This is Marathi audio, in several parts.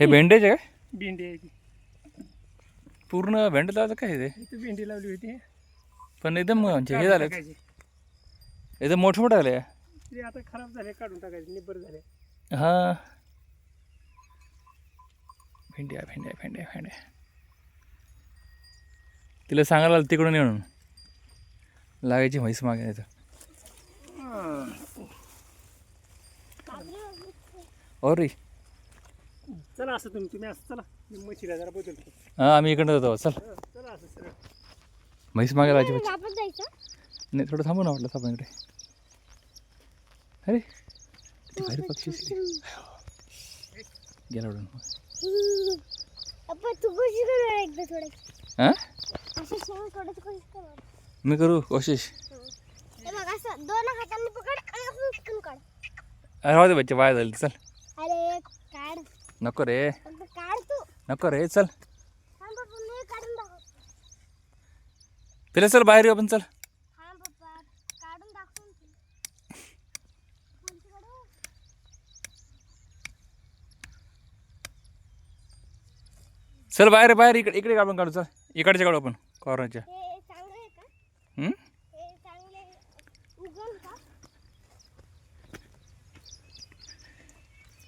हे भेंडेचे काय भेंडी आहे ती पूर्ण भेंडे लावतं काय ते इथं भेंडी लावली होती. पण एकदम म्हणजे हे झाले. टाकायची. एकदम मोठे मोठे आले ते आता खराब झाले काढून टाकायचे निब्बर झाले हा. भेंड्या भेंड्या भेंड्या भेंड्या. तिला सांगायला लागलं तिकडून येऊन. लागायची म्हैस मागे तर. अरे चला असं तुम्ही तुम्ही असं चला. मी म्हशीला जरा बदलतो हां आम्ही इकडनं जातो. चल. हं, चला असं सरळ म्हैस मागे लागायची आपण जायचं? नाही थोडं थांबू ना वाटलं आपण इकडे. अरे किती भारी पक्षी दिसले. गेला उडून आपण तू कशी करणार एकदा थोडं. हां? असं शेण थोडंसं कशी करणार. मी करू कोशिश? हे बघ असं दोन हातांनी पकड आणि असं चिकन काढ. अरे राहू दे बच्चे वाया झाली चल. नको रे. नको रे चल. तिला चल बाहेर येऊ आपण चल? चल बाहेर बाहेर. इकडे इकडे आपण काढू चल. इकडचे काढू आपण कॉर्नरच्या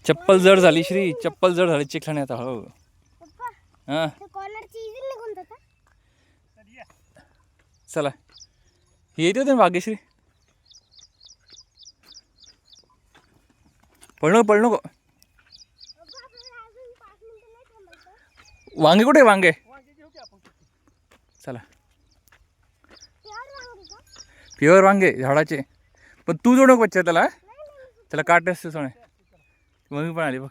चप्पल जड झाली श्री. चप्पल जड झाली चिखलाने आता हो पप्पा हां. चल. ही येते होते ना भाग्यश्री पळ नको पळ नको. पप्पा आपल्याला अजून पाच मिनिटं नाही थांबायचं. वांगे कुठे आहे वांगे? चला. तेवढं वांगी का? प्युअर वांगे झाडाचे. पण तू जोड नको बच्चा त्याला त्याला काट असते सोने. मम्मी पण आली बघ.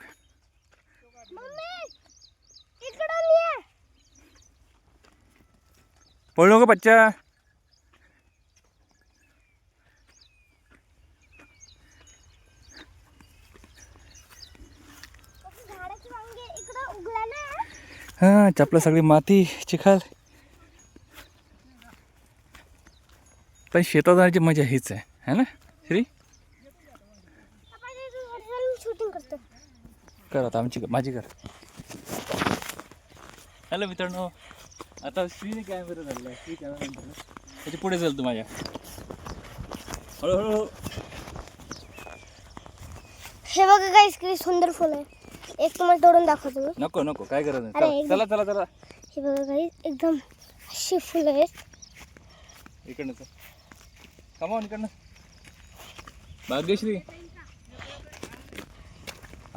पळू नको बच्चा हां चपला सगळी माती चिखल. पण शेतात जाण्याची मजा हीच आहे है ना श्री? कर आता आमची माझी कर हॅलो मित्रांनो आता श्रीने कॅमेरा धरला श्री कॅमेरा त्याच्या पुढे चल तू माझ्या. हळूहळू. हे बघा काय किती सुंदर फुल आहे. एक तुम्हाला तोडून दाखवतो मी. नको नको काय करत नाही. चला चला चला. हे बघा काही एकदम अशी फुलं आहेत. इकडनं चल. कमावून इकडनं. भाग्यश्री.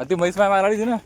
अति म्हैस माय मारायची ना.